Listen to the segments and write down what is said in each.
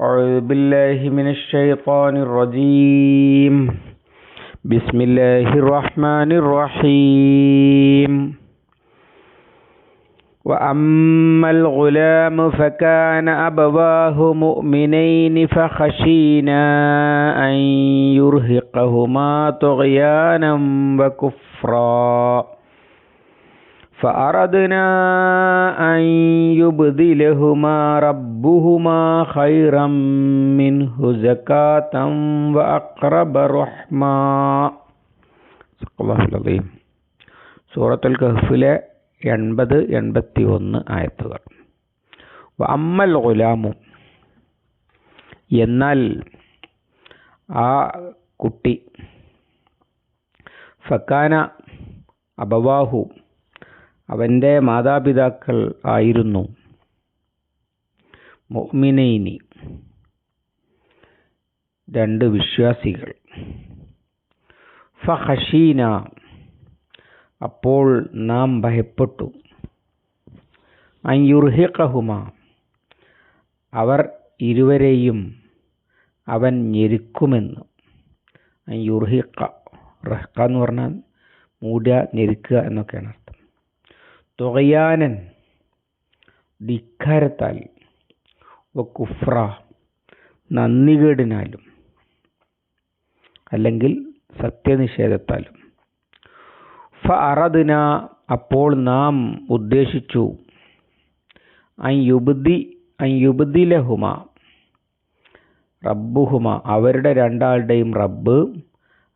أعوذ بالله من الشيطان الرجيم. بسم الله الرحمن الرحيم. وأما الغلام فكان أبواه مؤمنين فخشينا أن يرهقهما طغيانا وكفرا. فأردنا أن يبدلهما ربهما خيرا منه زكاة وأقرب رحما صدق الله العظيم സൂറത്തുൽ കഹ്ഫിലെ എൺപത് എൺപത്തി ഒന്ന് ആയത്തുകൾ അമ്മൽ ഗുലാമു എന്നാൽ ആ കുട്ടി ഫക്കാന അബവാഹു അവന്റെ മാതാപിതാക്കൾ ആയിരുന്നു. മൊഹ്മിനൈനി രണ്ട് വിശ്വാസികൾ. ഫഹഷീന. അപ്പോൾ നാം ഭയപ്പെട്ടു. അയ്യുർഹിഖഹുമ അവർ ഇരുവരെയും അവൻ ഞെരുക്കുമെന്ന്. അയ്യുർഹിഖ റഹ്ക എന്ന് പറഞ്ഞാൽ മൂടുക ഞെരുക്കുക എന്നൊക്കെയാണ് അർത്ഥം. തുകയാനൻ ധിക്കാരത്താൽ കുഫ്ര നന്ദികേടിനാലും അല്ലെങ്കിൽ സത്യനിഷേധത്താലും. ഫ അറദിന അപ്പോൾ നാം ഉദ്ദേശിച്ചു അയ്യുബുദ്ധി അയ്യുബുദ്ധിലഹുമ റബ്ബുഹുമ അവരുടെ രണ്ടാളുടെയും റബ്ബ്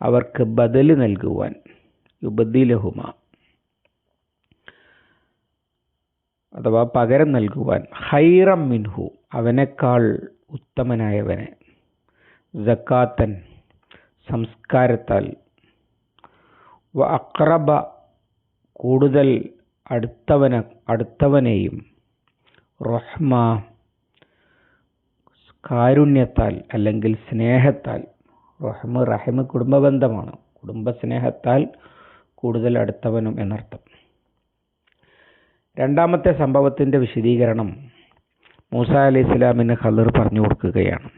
അവർക്ക് ബദൽ നൽകുവാൻ യുബദ്ദിലഹുമ അഥവാ പകരം നൽകുവാൻ ഹൈറം മിൻഹു അവനേക്കാൾ ഉത്തമനായവനെ. ജക്കാത്തൻ സംസ്കാരത്താൽ. വ അക്രബ കൂടുതൽ അടുത്തവന അടുത്തവനെയും. റഹ്മ കാരുണ്യത്താൽ അല്ലെങ്കിൽ സ്നേഹത്താൽ. റഹ്മ റഹിമ കുടുംബബന്ധമാണ്. കുടുംബ സ്നേഹത്താൽ കൂടുതൽ അടുത്തവനും എന്നർത്ഥം. രണ്ടാമത്തെ സംഭവത്തിന്റെ വിശദീകരണം മൂസ അലി ഇസ്ലാമിന് ഖദർ പറഞ്ഞു കൊടുക്കുകയാണ്.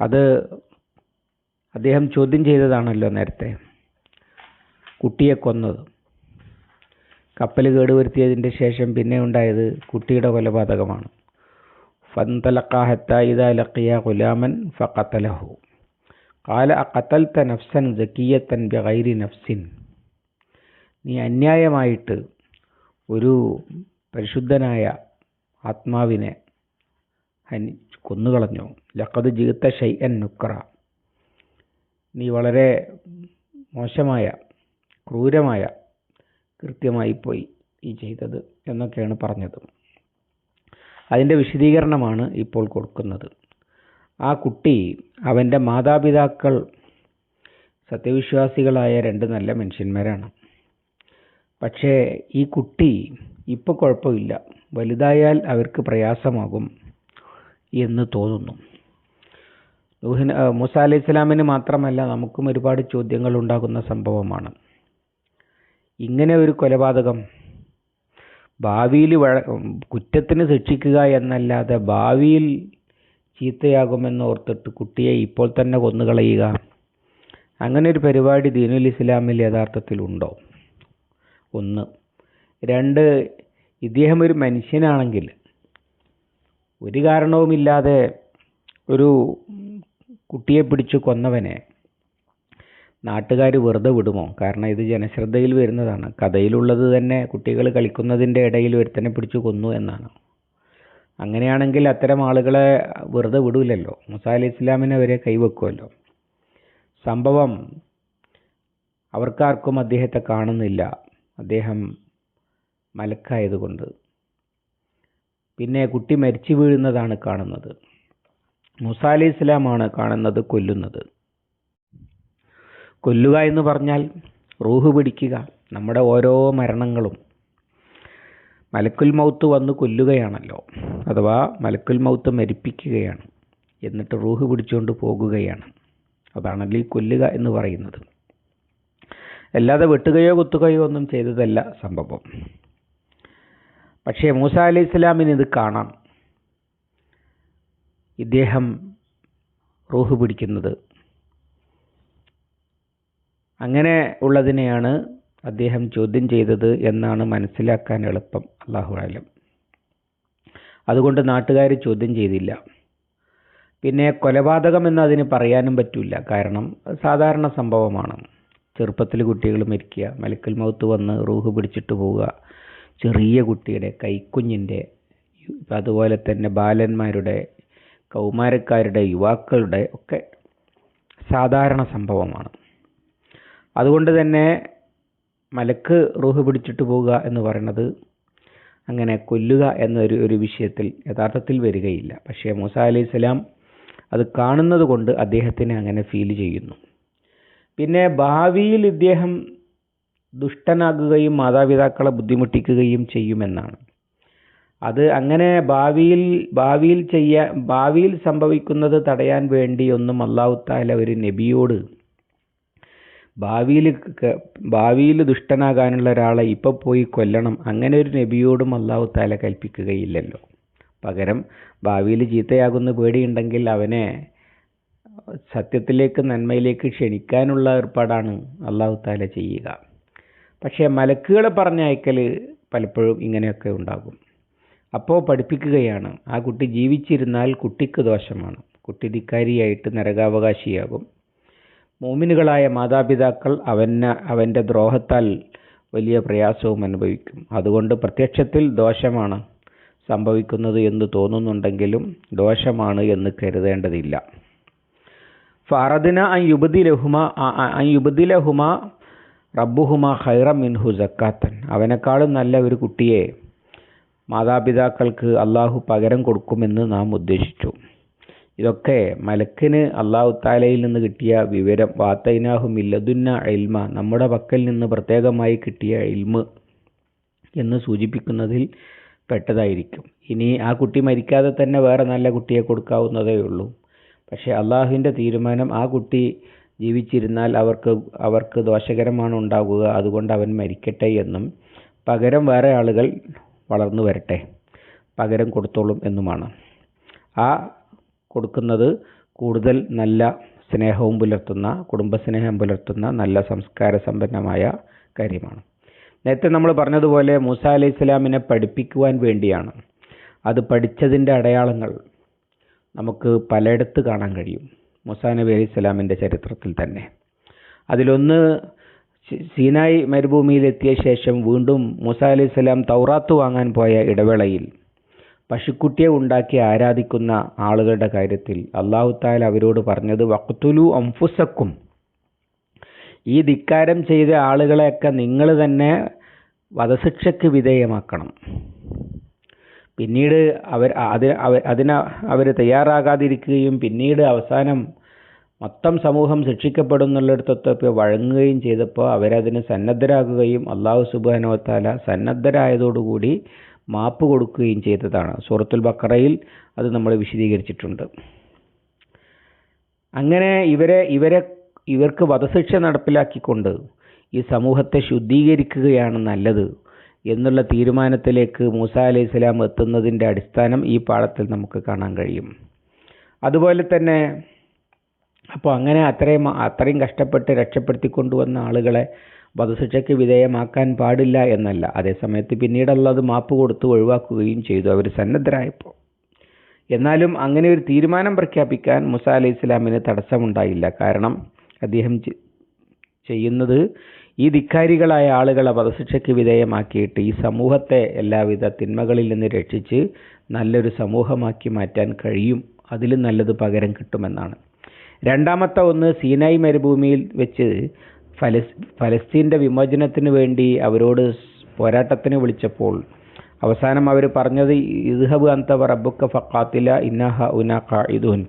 അത് അദ്ദേഹം ചോദ്യം ചെയ്തതാണല്ലോ നേരത്തെ. കുട്ടിയെ കൊന്നത്. കപ്പൽ കേടുവരുത്തിയതിന്റെ ശേഷം പിന്നെ ഉണ്ടായത് കുട്ടിയുടെ കൊലപാതകമാണ്. ഫന്തലക്കാഹത്ത ഇദ ലക്കിയ ഗുലാമൻ ഫഖത്തലഹു കാല അഖത്തൽത്ത നഫ്സൻ ജക്കിയത്തൻ ബിഗൈരി നഫ്സിൻ. നീ അന്യായമായിട്ട് ഒരു പരിശുദ്ധനായ ആത്മാവിനെ കൊന്നുകളഞ്ഞു. ലക്കത് ജീത്ത ഷൈഅൻ നുക്ര നീ വളരെ മോശമായ ക്രൂരമായ കൃത്യമായി പോയി ഈ ചെയ്തത് എന്നൊക്കെയാണ് പറഞ്ഞത്. അതിന്റെ വിശദീകരണമാണ് ഇപ്പോൾ കൊടുക്കുന്നത്. ആ കുട്ടി അവന്റെ മാതാപിതാക്കൾ സത്യവിശ്വാസികളായ രണ്ട് നല്ല മനുഷ്യന്മാരാണ്. പക്ഷേ ഈ കുട്ടി ഇപ്പോൾ കുഴപ്പമില്ല. വലുതായാൽ അവർക്ക് പ്രയാസമാകും എന്ന് തോന്നുന്നു. നൂഹിന് മൂസ അലൈഹി ഇസ്ലാമിന് മാത്രമല്ല നമുക്കും ഒരുപാട് ചോദ്യങ്ങൾ ഉണ്ടാകുന്ന സംഭവമാണ്. ഇങ്ങനെ ഒരു കൊലപാതകം ഭാവിയിൽ കുറ്റത്തിന് ശിക്ഷിക്കുക എന്നല്ലാതെ ഭാവിയിൽ ചീത്തയാകുമെന്ന് ഓർത്തിട്ട് കുട്ടിയെ ഇപ്പോൾ തന്നെ കൊന്നുകളയുക. അങ്ങനെ ഒരു പരിപാടി ദീനുൽ ഇസ്ലാമിൽ യഥാർത്ഥത്തിൽ ഉണ്ടോ? ഒന്ന്. രണ്ട് ഇദ്ദേഹം ഒരു മനുഷ്യനാണെങ്കിൽ ഒരു കാരണവുമില്ലാതെ ഒരു കുട്ടിയെ പിടിച്ചു കൊന്നവനെ നാട്ടുകാർ വെറുതെ വിടുമോ? കാരണം ഇത് ജനശ്രദ്ധയിൽ വരുന്നതാണ്. കഥയിലുള്ളത് തന്നെ കുട്ടികൾ കളിക്കുന്നതിന്റെ ഇടയിൽ ഒരുത്തനെ പിടിച്ചു കൊന്നു എന്നാണ്. അങ്ങനെയാണെങ്കിൽ അത്തരം ആളുകളെ വെറുതെ വിടൂലല്ലോ. മുസ അലി ഇസ്ലാമിനെ വരെ കൈവെക്കുമല്ലോ. സംഭവം അവർക്കാർക്കും അദ്ദേഹത്തെ കാണുന്നില്ല. അദ്ദേഹം മലക്കായതുകൊണ്ട്. പിന്നെ കുട്ടി മരിച്ചു വീഴുന്നതാണ് കാണുന്നത്. മുസ അലി ഇസ്ലാമാണ് കാണുന്നത് കൊല്ലുന്നത്. കൊല്ലുക എന്ന് പറഞ്ഞാൽ റൂഹ് പിടിക്കുക നമ്മുടെ ഓരോ മരണങ്ങളും. മലക്കുൽ മൗത്ത് വന്ന് കൊല്ലുകയാണല്ലോ അഥവാ മലക്കുൽ മൗത്ത് മരിപ്പിക്കുകയാണ് എന്നിട്ട് റൂഹ് പിടിച്ചുകൊണ്ട് പോകുകയാണ്. അതാണല്ലോ ഈ കൊല്ലുക എന്ന് പറയുന്നത്. അല്ലാതെ വെട്ടുകയോ കുത്തുകയോ ഒന്നും ചെയ്തതല്ല സംഭവം. പക്ഷേ മൂസ അലി ഇസ്ലാമിന് ഇത് കാണാം. ഇദ്ദേഹം റൂഹ് പിടിക്കുന്നത്. അങ്ങനെ ഉള്ളതിനെയാണ് അദ്ദേഹം ചോദ്യം ചെയ്തത് എന്നാണ് മനസ്സിലാക്കാൻ എളുപ്പം. അള്ളാഹു ആലം അതുകൊണ്ട് നാട്ടുകാർ ചോദ്യം ചെയ്തില്ല. പിന്നെ കൊലപാതകം എന്ന് അതിന് പറയാനും പറ്റില്ല കാരണം സാധാരണ സംഭവമാണ്. ചെറുപ്പത്തിൽ കുട്ടികൾ മരിക്കുക മലക്കൽ മൗത്ത് വന്ന് റൂഹ് പിടിച്ചിട്ട് പോവുക. ചെറിയ കുട്ടിയുടെ കൈക്കുഞ്ഞിന്റെ അതുപോലെ തന്നെ ബാലന്മാരുടെ കൗമാരക്കാരുടെ യുവാക്കളുടെ ഒക്കെ സാധാരണ സംഭവമാണ്. അതുകൊണ്ട് തന്നെ മലക്ക് റൂഹ് പിടിച്ചിട്ട് പോവുക എന്ന് പറയുന്നത് അങ്ങനെ കൊല്ലുക എന്നൊരു ഒരു വിഷയത്തിൽ യഥാർത്ഥത്തിൽ വരികയില്ല. പക്ഷേ മൂസ അലൈഹി സ്വലാം അത് കാണുന്നത് കൊണ്ട് അദ്ദേഹത്തിന് അങ്ങനെ ഫീൽ ചെയ്യുന്നു. പിന്നെ ഭാവിയിൽ ഇദ്ദേഹം ദുഷ്ടനാകുകയും മാതാപിതാക്കളെ ബുദ്ധിമുട്ടിക്കുകയും ചെയ്യുമെന്നാണ്. അത് അങ്ങനെ ഭാവിയിൽ ഭാവിയിൽ ചെയ്യാൻ ഭാവിയിൽ സംഭവിക്കുന്നത് തടയാൻ വേണ്ടി ഒന്നും അള്ളാഹു ഒരു നബിയോട് ഭാവിയിൽ ഭാവിയിൽ ദുഷ്ടനാകാനുള്ള ഒരാളെ ഇപ്പോൾ പോയി കൊല്ലണം അങ്ങനെ ഒരു നബിയോടും അള്ളാഹു താല കൽപ്പിക്കുകയില്ലല്ലോ. പകരം ഭാവിയിൽ ചീത്തയാകുന്ന പേടിയുണ്ടെങ്കിൽ അവനെ സത്യത്തിലേക്ക് നന്മയിലേക്ക് ക്ഷണിക്കാനുള്ള ഏർപ്പാടാണ് അള്ളാഹു താല ചെയ്യുക. പക്ഷേ മലക്കുകളെ പറഞ്ഞയക്കൽ പലപ്പോഴും ഇങ്ങനെയൊക്കെ ഉണ്ടാകും. അപ്പോൾ പഠിപ്പിക്കുകയാണ് ആ കുട്ടി ജീവിച്ചിരുന്നാൽ കുട്ടിക്ക് ദോഷമാണ്. കുട്ടി ധിക്കാരിയായിട്ട് നരകാവകാശിയാകും. മോമിനുകളായ മാതാപിതാക്കൾ അവന് അവന്റെ ദ്രോഹത്താൽ വലിയ പ്രയാസവും അനുഭവിക്കും. അതുകൊണ്ട് പ്രത്യക്ഷത്തിൽ ദോഷമാണ് സംഭവിക്കുന്നത് എന്ന് തോന്നുന്നുണ്ടെങ്കിലും ദോഷമാണ് എന്ന് കരുതേണ്ടതില്ല. ഫറദിന അൻ യുബദിലഹുമ അൻ യുബദിലഹുമ റബ്ബുഹുമ ഖൈറ മിൻഹു ജക്കാത്തൻ അവനേക്കാളും നല്ല ഒരു കുട്ടിയെ മാതാപിതാക്കൾക്ക് അള്ളാഹു പകരം കൊടുക്കുമെന്ന് നാം ഉദ്ദേശിച്ചു. ഇതൊക്കെ മലക്കിന് അള്ളാഹു താലയിൽ നിന്ന് കിട്ടിയ വിവരം. വാത്തൈനാഹു മില്ലതുന്ന ഇൽമ നമ്മുടെ പക്കൽ നിന്ന് പ്രത്യേകമായി കിട്ടിയ ഇൽമ് എന്ന് സൂചിപ്പിക്കുന്നതിൽ പെട്ടതായിരിക്കും. ഇനി ആ കുട്ടി മരിക്കാതെ തന്നെ വേറെ നല്ല കുട്ടിയെ കൊടുക്കാവുന്നതേ ഉള്ളൂ. പക്ഷേ അള്ളാഹുവിന്റെ തീരുമാനം ആ കുട്ടി ജീവിച്ചിരുന്നാൽ അവർക്ക് അവർക്ക് ദോഷകരമാണ് ഉണ്ടാകുക അതുകൊണ്ട് അവൻ മരിക്കട്ടെ എന്നും പകരം വേറെ ആളുകൾ വളർന്നു വരട്ടെ. പകരം കൊടുത്തോളും എന്നുമാണ്. ആ കൊടുക്കുന്നത് കൂടുതൽ നല്ല സ്നേഹവും പുലർത്തുന്ന കുടുംബസ്നേഹം പുലർത്തുന്ന നല്ല സംസ്കാര സമ്പന്നമായ കാര്യമാണ്. നേരത്തെ നമ്മൾ പറഞ്ഞതുപോലെ മൂസ അലൈഹി ഇസ്ലാമിനെ പഠിപ്പിക്കുവാൻ വേണ്ടിയാണ്. അത് പഠിച്ചതിന്റെ അടയാളങ്ങൾ നമുക്ക് പലയിടത്ത് കാണാൻ കഴിയും. മുസാ നബി അലൈഹി സ്വലാമിന്റെ ചരിത്രത്തിൽ തന്നെ. അതിലൊന്ന് സീനായി മരുഭൂമിയിലെത്തിയ ശേഷം വീണ്ടും മൂസ അലി സ്വലാം തൗറാത്ത് വാങ്ങാൻ പോയ ഇടവേളയിൽ പശുക്കുട്ടിയെ ഉണ്ടാക്കി ആരാധിക്കുന്ന ആളുകളുടെ കാര്യത്തിൽ അള്ളാഹു താല അവരോട് പറഞ്ഞത് വക്തുലു അംഫുസക്കും. ഈ ധിക്കാരം ചെയ്ത ആളുകളെയൊക്കെ നിങ്ങൾ തന്നെ വധശിക്ഷയ്ക്ക് വിധേയമാക്കണം. പിന്നീട് അവർ അത് അതിന് അവർ തയ്യാറാകാതിരിക്കുകയും പിന്നീട് അവസാനം മൊത്തം സമൂഹം ശിക്ഷിക്കപ്പെടുന്നുള്ളിടത്തൊക്കെ വഴങ്ങുകയും ചെയ്തപ്പോൾ അവരതിന് സന്നദ്ധരാകുകയും അള്ളാഹു സുബാനോത്താല സന്നദ്ധരായതോടുകൂടി മാപ്പ് കൊടുക്കുകയും ചെയ്തതാണ്. സൂറത്തുൽ ബക്കറയിൽ അത് നമ്മൾ വിശദീകരിച്ചിട്ടുണ്ട്. അങ്ങനെ ഇവരെ ഇവരെ ഇവർക്ക് വധശിക്ഷ നടപ്പിലാക്കിക്കൊണ്ട് ഈ സമൂഹത്തെ ശുദ്ധീകരിക്കുകയാണ് നല്ലത്. എന്നുള്ള തീരുമാനത്തിലേക്ക് മൂസ അലൈഹി സ്വലാം എത്തുന്നതിന്റെ അടിസ്ഥാനം ഈ പാഠത്തിൽ നമുക്ക് കാണാൻ കഴിയും. അതുപോലെ തന്നെ അപ്പോൾ അങ്ങനെ അത്രയും അത്രയും കഷ്ടപ്പെട്ട് രക്ഷപ്പെടുത്തി കൊണ്ടുവന്ന ആളുകളെ വധശിക്ഷയ്ക്ക് വിധേയമാക്കാൻ പാടില്ല എന്നല്ല. അതേസമയത്ത് പിന്നീടുള്ളത് മാപ്പ് കൊടുത്ത് ഒഴിവാക്കുകയും ചെയ്തു. അവർ സന്നദ്ധരായപ്പോൾ. എന്നാലും അങ്ങനെ ഒരു തീരുമാനം പ്രഖ്യാപിക്കാൻ മുസ അലൈഹി ഇസ്ലാമിന് തടസ്സമുണ്ടായില്ല. കാരണം അദ്ദേഹം ചെയ്യുന്നത് ഈ ധിക്കാരികളായ ആളുകളെ വധശിക്ഷയ്ക്ക് വിധേയമാക്കിയിട്ട് ഈ സമൂഹത്തെ എല്ലാവിധ തിന്മകളിൽ നിന്ന് രക്ഷിച്ച് നല്ലൊരു സമൂഹമാക്കി മാറ്റാൻ കഴിയും. അതിലും നല്ലത് പകരം കിട്ടുമെന്നാണ്. രണ്ടാമത്തെ ഒന്ന് സീനായി മരുഭൂമിയിൽ വെച്ച് ഫലസ് ഫലസ്തീന്റെ വിമോചനത്തിന് വേണ്ടി അവരോട് പോരാട്ടത്തിന് വിളിച്ചപ്പോൾ അവസാനം അവർ പറഞ്ഞത് ഇദ്ഹബ് അന്ത റബ്ബുക്ക ഫക്കാത്തില ഇന്നഹ ഉന ഖായിദുൻ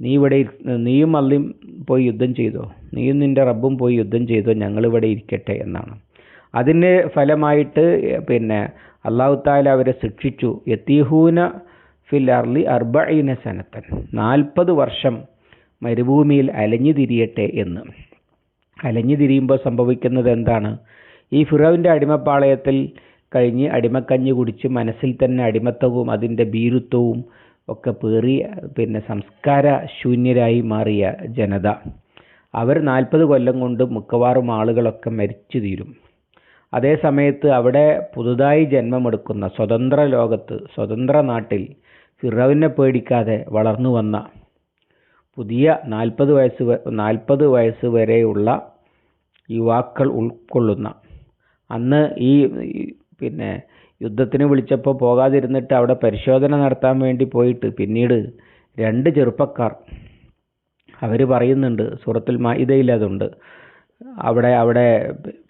നീ ഇവിടെ നീയും അള്ളിയും പോയി യുദ്ധം ചെയ്തോ? നീയും നിന്റെ റബ്ബും പോയി യുദ്ധം ചെയ്തോ? ഞങ്ങളിവിടെ ഇരിക്കട്ടെ എന്നാണ്. അതിന് ഫലമായിട്ട് പിന്നെ അള്ളാഹു താല അവരെ ശിക്ഷിച്ചു. യത്തീഹൂന ഫിൽ അർലി അർബീന സനത്തൻ. നാൽപ്പത് വർഷം മരുഭൂമിയിൽ അലഞ്ഞു തിരിയട്ടെ എന്ന്. അലഞ്ഞു തിരിയുമ്പോൾ സംഭവിക്കുന്നത് എന്താണ്? ഈ ഫിറോവിന്റെ അടിമപ്പാളയത്തിൽ കഴിഞ്ഞ് അടിമക്കഞ്ഞ് കുടിച്ച് മനസ്സിൽ തന്നെ അടിമത്തവും അതിന്റെ ഭീരുത്വവും ഒക്കെ പേറി പിന്നെ സംസ്കാര ശൂന്യരായി മാറിയ ജനത. അവർ നാൽപ്പത് കൊല്ലം കൊണ്ട് മിക്കവാറും ആളുകളൊക്കെ മരിച്ചു തീരും. അതേ സമയത്ത് അവിടെ പുതുതായി ജന്മമെടുക്കുന്ന സ്വതന്ത്ര ലോകത്ത് സ്വതന്ത്ര നാട്ടിൽ ഫിറവിനെ പേടിക്കാതെ വളർന്നു വന്ന പുതിയ നാൽപ്പത് വയസ്സ് നാൽപ്പത് വയസ്സ് വരെയുള്ള യുവാക്കൾ ഉൾക്കൊള്ളുന്ന അന്ന് ഈ പിന്നെ യുദ്ധത്തിന് വിളിച്ചപ്പോൾ പോകാതിരുന്നിട്ട് അവിടെ പരിശോധന നടത്താൻ വേണ്ടി പോയിട്ട് പിന്നീട് രണ്ട് ചെറുപ്പക്കാർ അവർ പറയുന്നുണ്ട് സൂറത്തുൽ മാഇദയിൽ അതുണ്ട്. അവിടെ അവിടെ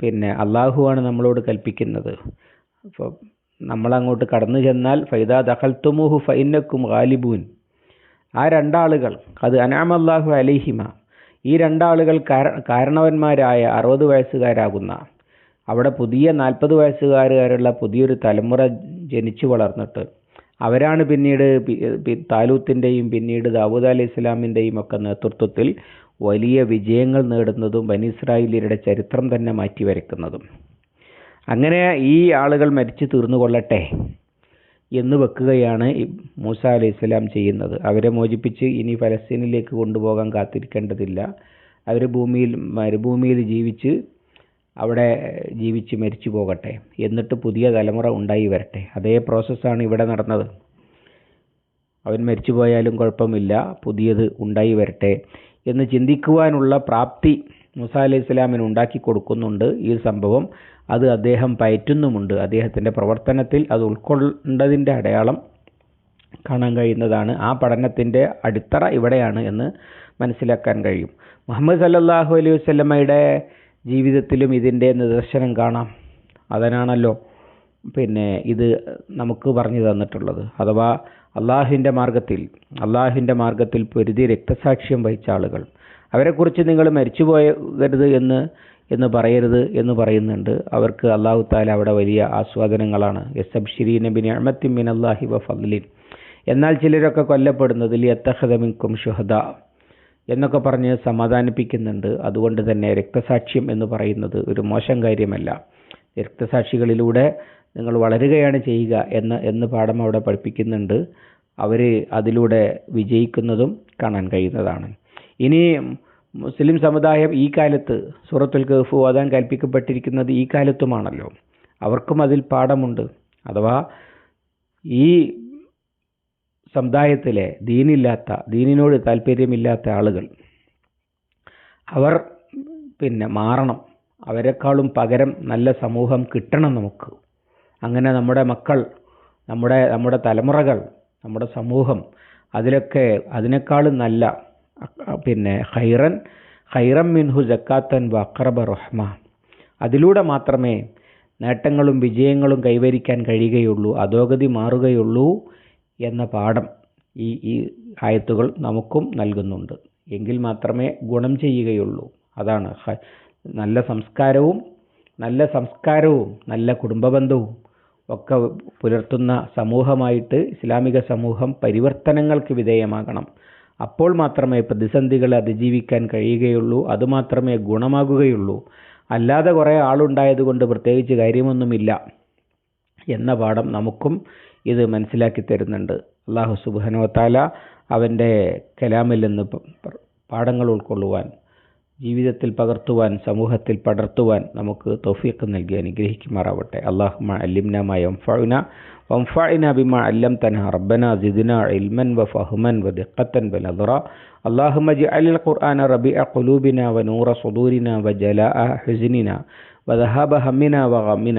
പിന്നെ അള്ളാഹുവാണ് നമ്മളോട് കൽപ്പിക്കുന്നത്. അപ്പോൾ നമ്മളങ്ങോട്ട് കടന്നു ചെന്നാൽ ഫൈദ ദഖൽത്തുമുഹു ഫൈനക്കും ഗാലിബൂൻ. ആ രണ്ടാളുകൾ അത് അനാമല്ലാഹു അലിഹിമ. ഈ രണ്ടാളുകൾ കാരണവന്മാരായ അറുപത് വയസ്സുകാരാകുന്ന അവിടെ പുതിയ നാൽപ്പത് വയസ്സുകാരുകാരുള്ള പുതിയൊരു തലമുറ ജനിച്ചു വളർന്നിട്ട് അവരാണ് പിന്നീട് താലൂത്തിന്റെയും പിന്നീട് ദാവൂദ് അലി ഇസ്ലാമിന്റെയും ഒക്കെ നേതൃത്വത്തിൽ വലിയ വിജയങ്ങൾ നേടുന്നതും ബനിസ്രായേലിയരുടെ ചരിത്രം തന്നെ മാറ്റി വരയ്ക്കുന്നതും അങ്ങനെ ഈ ആളുകൾ മരിച്ചു തീർന്നു കൊള്ളട്ടെ എന്ന് വെക്കുകയാണ് മൂസ അലി ഇസ്ലാം ചെയ്യുന്നത്. അവരെ മോചിപ്പിച്ച് ഇനി ഫലസ്തീനിലേക്ക് കൊണ്ടുപോകാൻ കാത്തിരിക്കേണ്ടതില്ല. അവർ ഭൂമിയിൽ മരുഭൂമിയിൽ ജീവിച്ച് അവിടെ ജീവിച്ച് മരിച്ചു പോകട്ടെ. എന്നിട്ട് പുതിയ തലമുറ ഉണ്ടായി വരട്ടെ. അതേ പ്രോസസ്സാണ് ഇവിടെ നടന്നത്. അവൻ മരിച്ചു പോയാലും കുഴപ്പമില്ല. പുതിയത് ഉണ്ടായി വരട്ടെ എന്ന് ചിന്തിക്കുവാനുള്ള പ്രാപ്തി മൂസ അലൈഹി ഇസ്ലാമിന് ഉണ്ടാക്കി കൊടുക്കുന്നുണ്ട് ഈ സംഭവം. അത് അദ്ദേഹം പയറ്റുന്നുമുണ്ട്. അദ്ദേഹത്തിന്റെ പ്രവർത്തനത്തിൽ അത് ഉൾക്കൊണ്ടതിന്റെ അടയാളം കാണാൻ കഴിയുന്നതാണ്. ആ പഠനത്തിന്റെ അടിത്തറ ഇവിടെയാണ് എന്ന് മനസ്സിലാക്കാൻ കഴിയും. മുഹമ്മദ് സല്ലാഹു അലൈഹി വസല്ലമയുടെ ജീവിതത്തിലും ഇതിന്റെ നിദർശനം കാണാം. അതിനാണല്ലോ പിന്നെ ഇത് നമുക്ക് പറഞ്ഞു തന്നിട്ടുള്ളത്. അഥവാ അള്ളാഹുവിന്റെ മാർഗത്തിൽ അള്ളാഹുവിന്റെ മാർഗത്തിൽ പൊരുതി രക്തസാക്ഷ്യം വഹിച്ച ആളുകൾ. അവരെക്കുറിച്ച് നിങ്ങൾ മരിച്ചു പോകരുത് എന്ന് എന്ന് പറയരുത് എന്ന് പറയുന്നുണ്ട്. അവർക്ക് അള്ളാഹു താല അവിടെ വലിയ ആസ്വാദനങ്ങളാണ്. എസ് എം അബ്ഷിരീൻ ബിൻ അഹമ്മത്തിൻ ബിൻ അള്ളാഹി വ ഫദ്ലിൻ എന്നാൽ ചിലരൊക്കെ കൊല്ലപ്പെടുന്നതിൽ എത്തഹദമിക്കും ഷുഹദ എന്നൊക്കെ പറഞ്ഞ് സമാധാനിപ്പിക്കുന്നുണ്ട്. അതുകൊണ്ട് തന്നെ രക്തസാക്ഷ്യം എന്ന് പറയുന്നത് ഒരു മോശം കാര്യമല്ല. രക്തസാക്ഷികളിലൂടെ നിങ്ങൾ വളരുകയാണ് ചെയ്യുക എന്ന് എന്ന് പാഠം അവിടെ പഠിപ്പിക്കുന്നുണ്ട്. അവർ അതിലൂടെ വിജയിക്കുന്നതും കാണാൻ കഴിയുന്നതാണ്. ഇനി മുസ്ലിം സമുദായം ഈ കാലത്ത് സൂറത്തുൽ ഗഫ് ഓതാൻ കൽപ്പിക്കപ്പെട്ടിരിക്കുന്നത് ഈ കാലത്തുമാണല്ലോ. അവർക്കും അതിൽ പാഠമുണ്ട്. അഥവാ ഈ സമുദായത്തിലെ ദീനില്ലാത്ത ദീനിനോട് താല്പര്യമില്ലാത്ത ആളുകൾ അവർ പിന്നെ മാറണം. അവരെക്കാളും പകരം നല്ല സമൂഹം കിട്ടണം നമുക്ക്. അങ്ങനെ നമ്മുടെ മക്കൾ നമ്മുടെ നമ്മുടെ തലമുറകൾ നമ്മുടെ സമൂഹം അതിലൊക്കെ അതിനേക്കാളും നല്ല പിന്നെ ഹൈറൻ ഹൈറം മിൻഹു ജക്കാത്തൻ വക്രബ റഹ്മ. അതിലൂടെ മാത്രമേ നേട്ടങ്ങളും വിജയങ്ങളും കൈവരിക്കാൻ കഴിയുകയുള്ളൂ അധോഗതി മാറുകയുള്ളൂ. എന്ന പാഠം ഈ ഈ ആയത്തുകൾ നമുക്കും നൽകുന്നുണ്ട്. എങ്കിൽ മാത്രമേ ഗുണം ചെയ്യുകയുള്ളൂ. അതാണ്. നല്ല സംസ്കാരവും നല്ല സംസ്കാരവും നല്ല കുടുംബബന്ധവും ഒക്കെ പുലർത്തുന്ന സമൂഹമായിട്ട് ഇസ്ലാമിക സമൂഹം പരിവർത്തനങ്ങൾക്ക് വിധേയമാകണം. അപ്പോൾ മാത്രമേ പ്രതിസന്ധികളെ അതിജീവിക്കാൻ കഴിയുകയുള്ളൂ. അതുമാത്രമേ ഗുണമാകുകയുള്ളൂ. അല്ലാതെ കുറേ ആളുണ്ടായതുകൊണ്ട് പ്രത്യേകിച്ച് കാര്യമൊന്നുമില്ല എന്ന പാഠം നമുക്കും ഇത് മനസ്സിലാക്കി തരുന്നുണ്ട്. അള്ളാഹു സുബാനുവത്താല അവന്റെ കലാമിൽ നിന്ന് പാഠങ്ങൾ ഉൾക്കൊള്ളുവാൻ ജീവിതത്തിൽ പകർത്തുവാൻ സമൂഹത്തിൽ പടർത്തുവാൻ നമുക്ക് തൗഫീഖ് നൽകി അനുഗ്രഹിക്കുമാറാവട്ടെ. അള്ളാഹുമ അല്ലിംനമായ ഒംഫാഇന ഒംഫാഇന ബിമ അല്ലം തന റബ്ബന ജിദിന ഇൽമൻ വ ഫഹ്മൻ വ ദിഖത്തൻ വ നദറ. അള്ളാഹുമ ജി അലിൽ ഖുർആന റബിഅ ഖുലൂബിന വ നൂറ സുദൂരിന വ ജലാഅ ഹുസിനിന വ ദഹാബ ഹമ്മിന വ ഗമ്മിന.